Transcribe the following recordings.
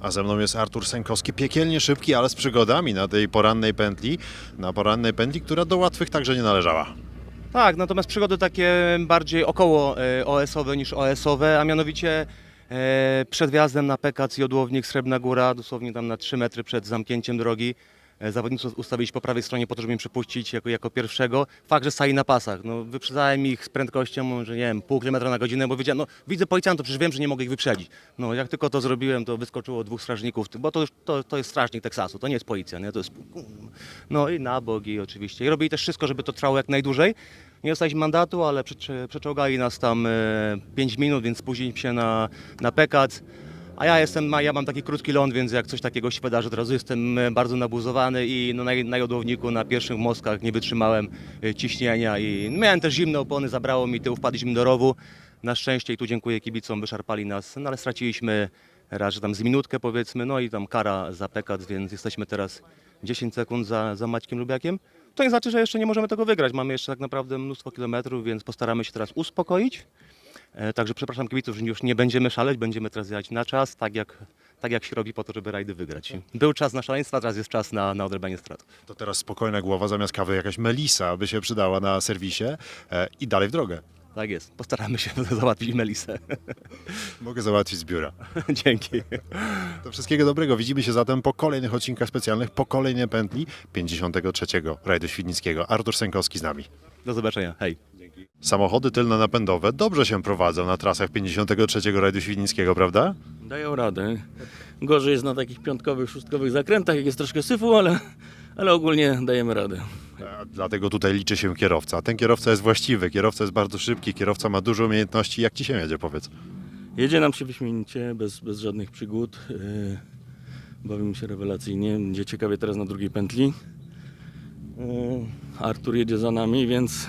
A ze mną jest Artur Sękowski, piekielnie szybki, ale z przygodami na tej porannej pętli. Na porannej pętli, która do łatwych także nie należała. Tak, natomiast przygody takie bardziej około e, OS-owe niż OS-owe, a mianowicie e, przed wjazdem na Pekac Jodłownik Srebrna Góra, dosłownie tam na 3 metry przed zamknięciem drogi. E, Zawodnicy ustawili się po prawej stronie po to, żeby mnie przepuścić jako, jako pierwszego. Fakt, że stali na pasach. No, wyprzedzałem ich z prędkością, że nie wiem, pół kilometra na godzinę, bo wiedziałem, no widzę policjantów, przecież wiem, że nie mogę ich wyprzedzić. No jak tylko to zrobiłem, to wyskoczyło dwóch strażników, bo to, to, to jest strażnik Teksasu, to nie jest policja, nie? to jest... No i na bogi oczywiście. I robili też wszystko, żeby to trwało jak najdłużej. Nie dostaliśmy mandatu, ale przeczołgali nas tam 5 minut, więc spóźniliśmy się na, na Pekac. A ja jestem, ja mam taki krótki ląd, więc jak coś takiego się wydarzy, od razu jestem e, bardzo nabuzowany i no, na, na jodłowniku na pierwszych mostkach nie wytrzymałem e, ciśnienia i miałem też zimne opony, zabrało mi tył, wpadliśmy do rowu. Na szczęście i tu dziękuję kibicom, wyszarpali nas, no ale straciliśmy raz, tam z minutkę powiedzmy, no i tam kara za Pekac, więc jesteśmy teraz 10 sekund za, za Maćkiem Lubiakiem. To nie znaczy, że jeszcze nie możemy tego wygrać. Mamy jeszcze tak naprawdę mnóstwo kilometrów, więc postaramy się teraz uspokoić. E, Także przepraszam kibiców, że już nie będziemy szaleć, będziemy teraz jechać na czas, tak jak, tak jak się robi po to, żeby rajdy wygrać. Był czas na szaleństwa, teraz jest czas na, na odrabianie strat. To teraz spokojna głowa, zamiast kawy jakaś melisa by się przydała na serwisie e, i dalej w drogę. Tak jest, postaramy się załatwić Melisę. Mogę załatwić z biura. Dzięki. To wszystkiego dobrego. Widzimy się zatem po kolejnych odcinkach specjalnych, po kolejnej pętli 53. rajdu świdnickiego. Artur Sękowski z nami. Do zobaczenia, hej. Samochody tylno-napędowe dobrze się prowadzą na trasach 53. rajdu świdnickiego, prawda? Dają radę. Gorzej jest na takich piątkowych, szóstkowych zakrętach, jak jest troszkę syfu, ale, ale ogólnie dajemy radę. E, Dlatego tutaj liczy się kierowca. Ten kierowca jest właściwy, kierowca jest bardzo szybki, kierowca ma dużo umiejętności. Jak ci się jedzie, powiedz? Jedzie nam się wyśmienicie, bez, bez żadnych przygód. Yy, bawimy się rewelacyjnie. Będzie ciekawie teraz na drugiej pętli. Yy, Artur jedzie za nami, więc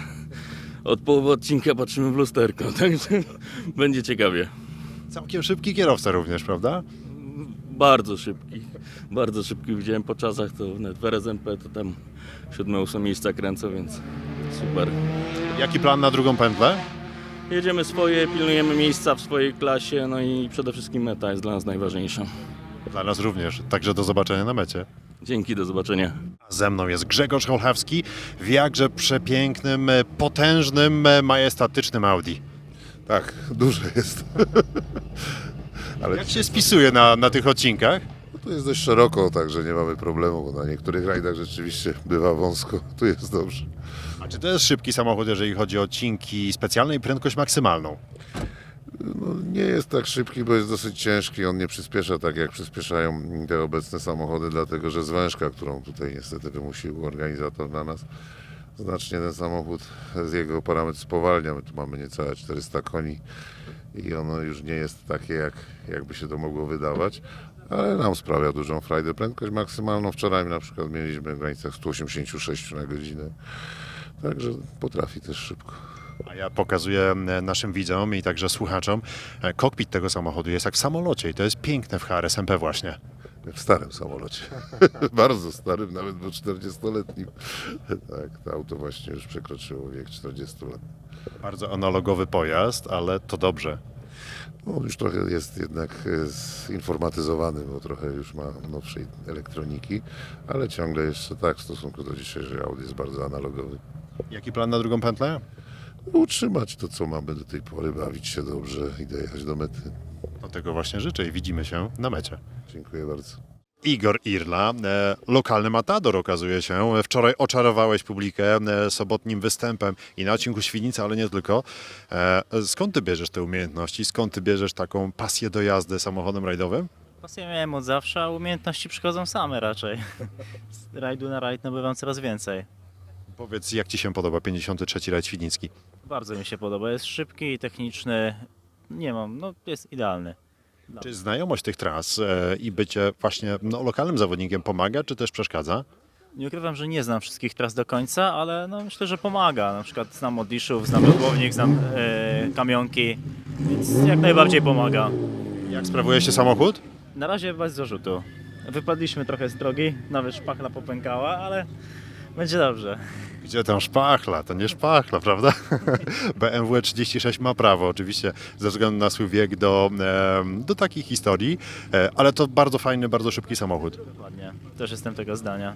od połowy odcinka patrzymy w lusterko, także będzie ciekawie. Całkiem szybki kierowca również, prawda? Bardzo szybki, bardzo szybki. Widziałem po czasach, to nawet w RSMP to tam siódme, ósme miejsca kręcą, więc super. Jaki plan na drugą pętlę? Jedziemy swoje, pilnujemy miejsca w swojej klasie, no i przede wszystkim meta jest dla nas najważniejsza. Dla nas również. Także do zobaczenia na mecie. Dzięki, do zobaczenia. Ze mną jest Grzegorz Holchawski w jakże przepięknym, e, potężnym, e, majestatycznym Audi. Tak, duże jest. Ale Jak się spisuje na, na tych odcinkach? no tu jest dość szeroko, także nie mamy problemu, bo na niektórych rajdach rzeczywiście bywa wąsko. Tu jest dobrze. A czy to jest szybki samochód, jeżeli chodzi o odcinki specjalne i prędkość maksymalną? No, nie jest tak szybki, bo jest dosyć ciężki. On nie przyspiesza tak, jak przyspieszają te obecne samochody, dlatego że zwężka, którą tutaj niestety wymusił organizator na nas, znacznie ten samochód z jego parametr spowalnia. My tu mamy niecałe 400 koni i ono już nie jest takie, jak, jakby się to mogło wydawać. Ale nam sprawia dużą frajdę. Prędkość maksymalną wczoraj na przykład mieliśmy w granicach 186 na godzinę. Także potrafi też szybko. A ja pokazuję naszym widzom i także słuchaczom, e, kokpit tego samochodu jest jak w samolocie i to jest piękne w HRSMP właśnie. W starym samolocie. Bardzo starym, nawet po 40-letnim. Tak, to auto właśnie już przekroczyło wiek 40 lat. Bardzo analogowy pojazd, ale to dobrze. No, on już trochę jest jednak e, zinformatyzowany, bo trochę już ma nowszej elektroniki, ale ciągle jeszcze tak w stosunku do dzisiejszych Audi jest bardzo analogowy. Jaki plan na drugą pętlę? Utrzymać to, co mamy do tej pory, bawić się dobrze i dojechać do mety. Do tego właśnie życzę i widzimy się na mecie. Dziękuję bardzo. Igor Irla, e, lokalny matador okazuje się. Wczoraj oczarowałeś publikę e, sobotnim występem i na odcinku Świdnica, ale nie tylko. E, skąd ty bierzesz te umiejętności? Skąd ty bierzesz taką pasję do jazdy samochodem rajdowym? Pasję miałem od zawsze, a umiejętności przychodzą same raczej. Z rajdu na rajd nabywam coraz więcej. Powiedz, jak ci się podoba 53. rajd świdnicki? Bardzo mi się podoba. Jest szybki techniczny. Nie mam, no jest idealny. Czy znajomość tych tras e, i bycie właśnie no, lokalnym zawodnikiem pomaga, czy też przeszkadza? Nie ukrywam, że nie znam wszystkich tras do końca, ale no myślę, że pomaga. Na przykład znam Odliszów, znam Jodłownik, znam e, Kamionki, więc jak najbardziej pomaga. Jak sprawuje się samochód? Na razie bez zarzutu. Wypadliśmy trochę z drogi, nawet szpachla popękała, ale Będzie dobrze. Gdzie tam szpachla? To nie szpachla, prawda? BMW 36 ma prawo, oczywiście, ze względu na swój wiek do, do takich historii, e, ale to bardzo fajny, bardzo szybki samochód. Dokładnie. Też jestem tego zdania.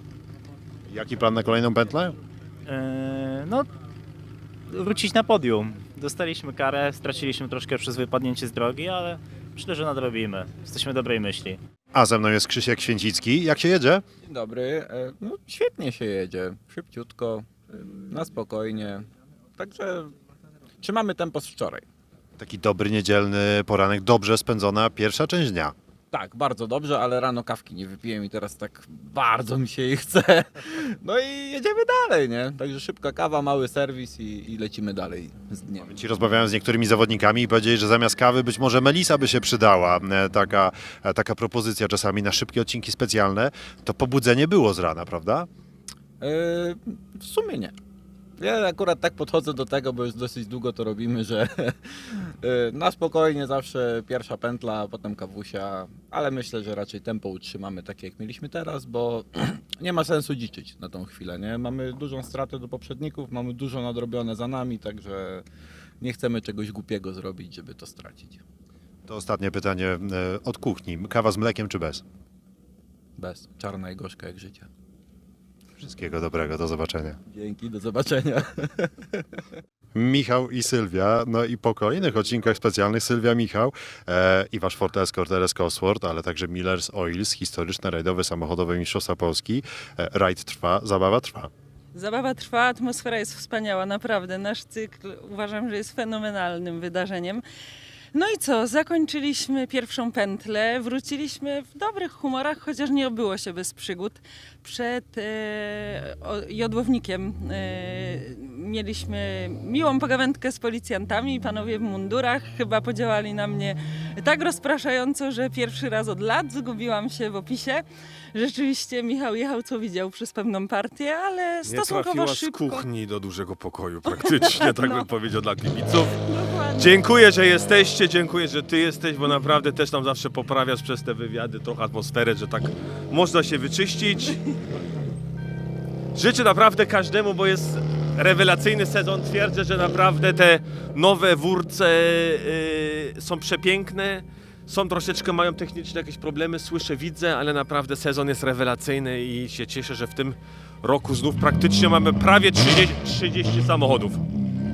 Jaki plan na kolejną pętlę? Eee, no, wrócić na podium. Dostaliśmy karę, straciliśmy troszkę przez wypadnięcie z drogi, ale myślę, że nadrobimy. Jesteśmy dobrej myśli. A ze mną jest Krzysiek Święcicki. Jak się jedzie? Dzień dobry. E, No, świetnie się jedzie. Szybciutko, e, na spokojnie. Także trzymamy tempo z wczoraj. Taki dobry niedzielny poranek, dobrze spędzona pierwsza część dnia. Tak, bardzo dobrze, ale rano kawki nie wypiłem i teraz tak bardzo mi się jej chce. No i jedziemy dalej, nie? Także szybka kawa, mały serwis i, i lecimy dalej z dniem. Ci rozmawiałem z niektórymi zawodnikami i powiedzieli, że zamiast kawy być może melisa by się przydała. E, Taka, e, taka propozycja czasami na szybkie odcinki specjalne. To pobudzenie było z rana, prawda? E, w sumie nie. Ja akurat tak podchodzę do tego, bo już dosyć długo to robimy, że e, na spokojnie zawsze pierwsza pętla, potem kawusia, ale myślę, że raczej tempo utrzymamy takie jak mieliśmy teraz, bo nie ma sensu dziczyć na tą chwilę, nie? Mamy dużą stratę do poprzedników, mamy dużo nadrobione za nami, także nie chcemy czegoś głupiego zrobić, żeby to stracić. To ostatnie pytanie e, od kuchni. Kawa z mlekiem czy bez? Bez. Czarna i gorzka jak życie. Wszystkiego dobrego, do zobaczenia. Dzięki, do zobaczenia. Michał i Sylwia, no i po kolejnych odcinkach specjalnych Sylwia, Michał e, i wasz Ford Escort, RS Cosworth, ale także Miller's Oils, historyczne rajdowe samochodowe Mistrzostwa Polski. E, rajd trwa, zabawa trwa. Zabawa trwa, atmosfera jest wspaniała, naprawdę. Nasz cykl uważam, że jest fenomenalnym wydarzeniem. No i co, zakończyliśmy pierwszą pętlę, wróciliśmy w dobrych humorach, chociaż nie obyło się bez przygód. Przed e, o, jodłownikiem e, mieliśmy miłą pogawędkę z policjantami, panowie w mundurach chyba podziałali na mnie tak rozpraszająco, że pierwszy raz od lat zgubiłam się w opisie. Rzeczywiście Michał jechał co widział przez pewną partię, ale Nie stosunkowo trafiła z szybko. kuchni do dużego pokoju praktycznie, tak No. bym powiedział dla kibiców. Dziękuję, że jesteście, dziękuję, że ty jesteś, bo naprawdę też nam zawsze poprawiasz przez te wywiady trochę atmosferę, że tak można się wyczyścić. Życzę naprawdę każdemu, bo jest rewelacyjny sezon. Twierdzę, że naprawdę te nowe wórce y, są przepiękne. Są troszeczkę, mają techniczne jakieś problemy, słyszę, widzę, ale naprawdę sezon jest rewelacyjny i się cieszę, że w tym roku znów praktycznie mamy prawie 30, 30 samochodów.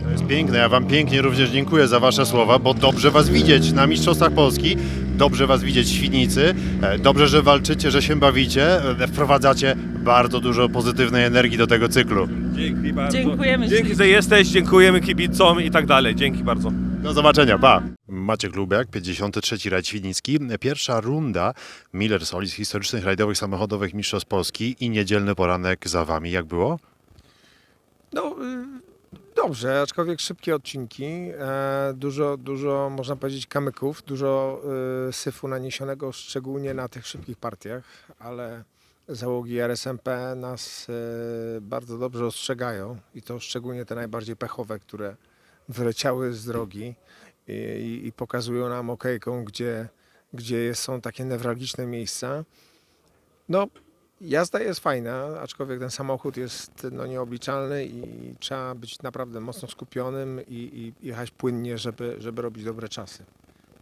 To jest piękne, ja wam pięknie również dziękuję za wasze słowa, bo dobrze was widzieć na Mistrzostwach Polski, dobrze was widzieć w Świdnicy, e, dobrze, że walczycie, że się bawicie, e, wprowadzacie bardzo dużo pozytywnej energii do tego cyklu. Dzięki bardzo. Dziękujemy Dzięki, że jesteś, dziękujemy kibicom i tak dalej. Dzięki bardzo. Do zobaczenia, pa! Maciek Lubiak, 53. rajd świdnicki. Pierwsza runda Miller Solis historycznych rajdowych samochodowych Mistrzostw Polski i niedzielny poranek za wami. Jak było? No, y, dobrze, aczkolwiek szybkie odcinki, e, dużo, dużo, można powiedzieć, kamyków, dużo y, syfu naniesionego, szczególnie na tych szybkich partiach, ale załogi RSMP nas y, bardzo dobrze ostrzegają i to szczególnie te najbardziej pechowe, które wyleciały z drogi i, i, i pokazują nam okejką, gdzie, gdzie są takie newralgiczne miejsca. No, Jazda jest fajna, aczkolwiek ten samochód jest no, nieobliczalny i trzeba być naprawdę mocno skupionym i, i jechać płynnie, żeby, żeby robić dobre czasy.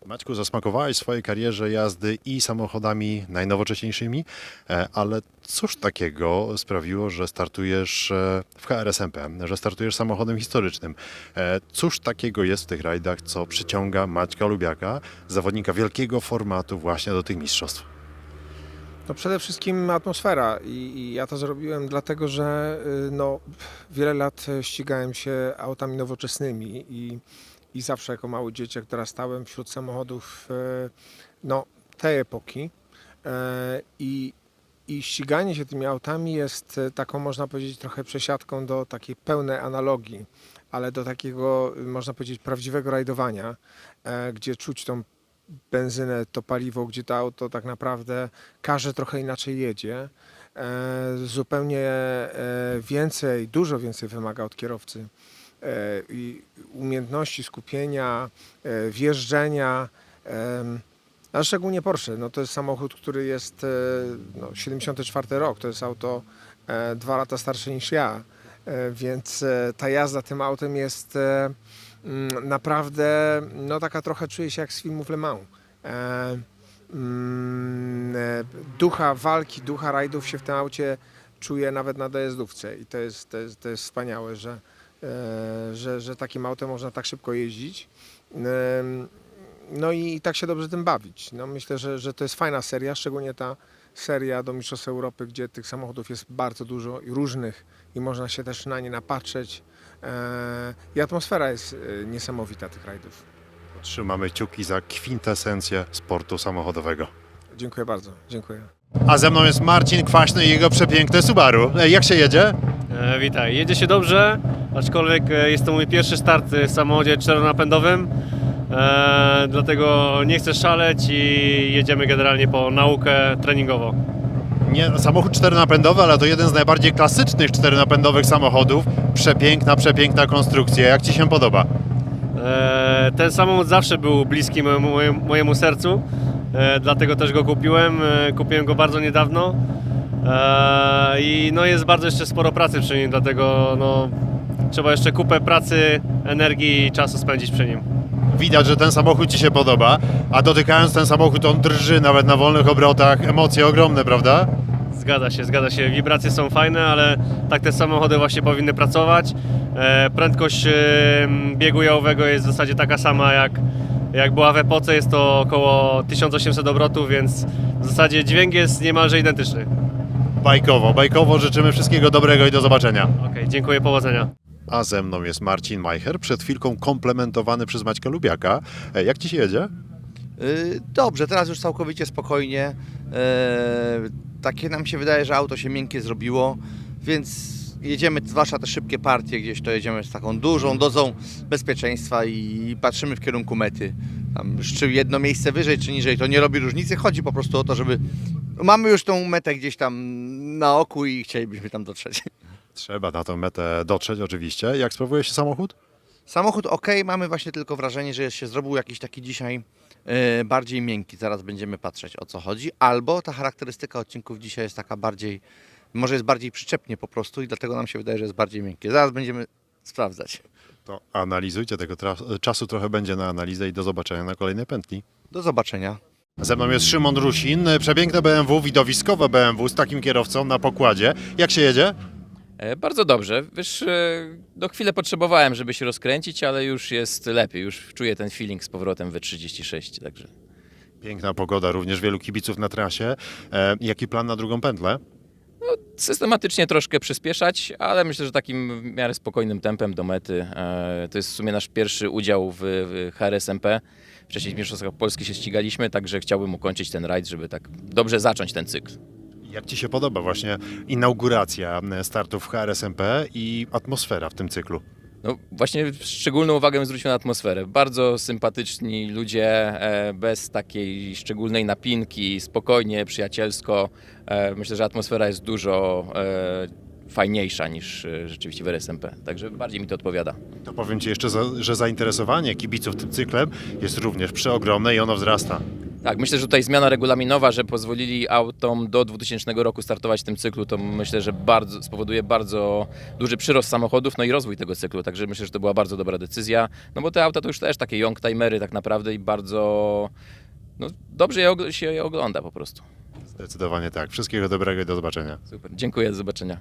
Maćku, zasmakowałeś swojej karierze jazdy i samochodami najnowocześniejszymi, e, ale cóż takiego sprawiło, że startujesz e, w KRSMP, że startujesz samochodem historycznym? E, Cóż takiego jest w tych rajdach, co przyciąga Maćka Lubiaka, zawodnika wielkiego formatu właśnie do tych mistrzostw? No przede wszystkim atmosfera I, i ja to zrobiłem dlatego, że y, no, wiele lat ścigałem się autami nowoczesnymi i, i zawsze jako mały dzieciak dorastałem wśród samochodów y, no, tej epoki E, i, i ściganie się tymi autami jest taką, można powiedzieć, trochę przesiadką do takiej pełnej analogii, ale do takiego, y, można powiedzieć, prawdziwego rajdowania, e, gdzie czuć tą benzynę, to paliwo, gdzie to auto tak naprawdę każdy trochę inaczej jedzie. E, zupełnie e, więcej, dużo więcej wymaga od kierowcy. E, I umiejętności skupienia, wjeżdżenia. a szczególnie Porsche, no to jest samochód, który jest no, 74 rok, to jest auto dwa lata starszy niż ja, więc ta jazda tym autem jest naprawdę, no taka trochę czuję się jak z filmów Le Mans. E, mm, e, ducha walki, ducha rajdów się w tym aucie czuję nawet na dojazdówce i to jest, to jest, to jest wspaniałe, że, e, że, że takim autem można tak szybko jeździć. Em, No i, i tak się dobrze tym bawić. No myślę, że, że to jest fajna seria, szczególnie ta seria do Mistrzostw Europy, gdzie tych samochodów jest bardzo dużo i różnych i można się też na nie napatrzeć. E, I atmosfera jest e, niesamowita tych rajdów. Trzymamy kciuki za kwintesencję sportu samochodowego. Dziękuję bardzo. Dziękuję. A ze mną jest Marcin Kwaśny i jego przepiękne Subaru. E, Jak się jedzie? E, witaj, jedzie się dobrze, aczkolwiek jest to mój pierwszy start w samochodzie czteronapędowym, e, dlatego nie chcę szaleć i jedziemy generalnie po naukę treningowo. Nie, samochód czternapędowy, ale to jeden z najbardziej klasycznych czternapędowych samochodów. Przepiękna, przepiękna konstrukcja. Jak Ci się podoba? E, ten samochód zawsze był bliski mojemu, mojemu, sercu, e, dlatego też go kupiłem. E, kupiłem go bardzo niedawno i no jest bardzo jeszcze sporo pracy przy nim, dlatego no, trzeba jeszcze kupę pracy, energii i czasu spędzić przy nim. Widać, że ten samochód Ci się podoba, a dotykając ten samochód on drży nawet na wolnych obrotach. Emocje ogromne, prawda? Zgadza się, zgadza się. Wibracje są fajne, ale tak te samochody właśnie powinny pracować. E, prędkość e, biegu jałowego jest w zasadzie taka sama jak, jak była w epoce. Jest to około 1800 obrotów, więc w zasadzie dźwięk jest niemalże identyczny. Bajkowo, bajkowo życzymy wszystkiego dobrego i do zobaczenia. Ok, dziękuję, powodzenia. A ze mną jest Marcin Majcher, przed chwilką komplementowany przez Maćka Lubiaka. E, Jak Ci się jedzie? Y, Dobrze, teraz już całkowicie spokojnie. E, Takie nam się wydaje, że auto się miękkie zrobiło, więc jedziemy, zwłaszcza te szybkie partie gdzieś, to jedziemy z taką dużą dozą bezpieczeństwa i patrzymy w kierunku mety. Tam, czy jedno miejsce wyżej, czy niżej, to nie robi różnicy. Chodzi po prostu o to, żeby... Mamy już tą metę gdzieś tam na oku i chcielibyśmy tam dotrzeć. Trzeba na tę metę dotrzeć oczywiście. Jak sprawuje się samochód? Samochód ok, mamy właśnie tylko wrażenie, że się zrobił jakiś taki dzisiaj e, bardziej miękki. Zaraz będziemy patrzeć o co chodzi. Albo ta charakterystyka odcinków dzisiaj jest taka bardziej, może jest bardziej przyczepnie po prostu i dlatego nam się wydaje, że jest bardziej miękkie. Zaraz będziemy sprawdzać. To analizujcie, tego czasu trochę będzie na analizę i do zobaczenia na kolejnej pętli. Do zobaczenia. Ze mną jest Szymon Rusin, przepiękne BMW, widowiskowe BMW z takim kierowcą na pokładzie. Jak się jedzie? E, Bardzo dobrze. Wiesz, e, do chwilę potrzebowałem, żeby się rozkręcić, ale już jest lepiej. Już czuję ten feeling z powrotem w 36, także. Piękna pogoda, również wielu kibiców na trasie. E, jaki plan na drugą pętlę? Systematycznie troszkę przyspieszać, ale myślę, że takim w miarę spokojnym tempem do mety. E, To jest w sumie nasz pierwszy udział w, w HRSMP. Wcześniej w Mistrzostwach Polski się ścigaliśmy, także chciałbym ukończyć ten rajd, żeby tak dobrze zacząć ten cykl. Jak Ci się podoba właśnie inauguracja startów w HRSMP i atmosfera w tym cyklu? No właśnie szczególną uwagę zwróciłem na atmosferę. Bardzo sympatyczni ludzie, e, bez takiej szczególnej napinki, spokojnie, przyjacielsko. E, Myślę, że atmosfera jest dużo e, fajniejsza niż e, rzeczywiście w RSMP. Także bardziej mi to odpowiada. To powiem Ci jeszcze, że zainteresowanie kibiców tym cyklem jest również przeogromne i ono wzrasta. Tak, myślę, że tutaj zmiana regulaminowa, że pozwolili autom do 2000 roku startować w tym cyklu, to myślę, że bardzo, spowoduje bardzo duży przyrost samochodów, no i rozwój tego cyklu, także myślę, że to była bardzo dobra decyzja, no bo te auta to już też takie young timery tak naprawdę i bardzo, no dobrze je, się je ogląda po prostu. Zdecydowanie tak. Wszystkiego dobrego i do zobaczenia. Super, dziękuję, do zobaczenia.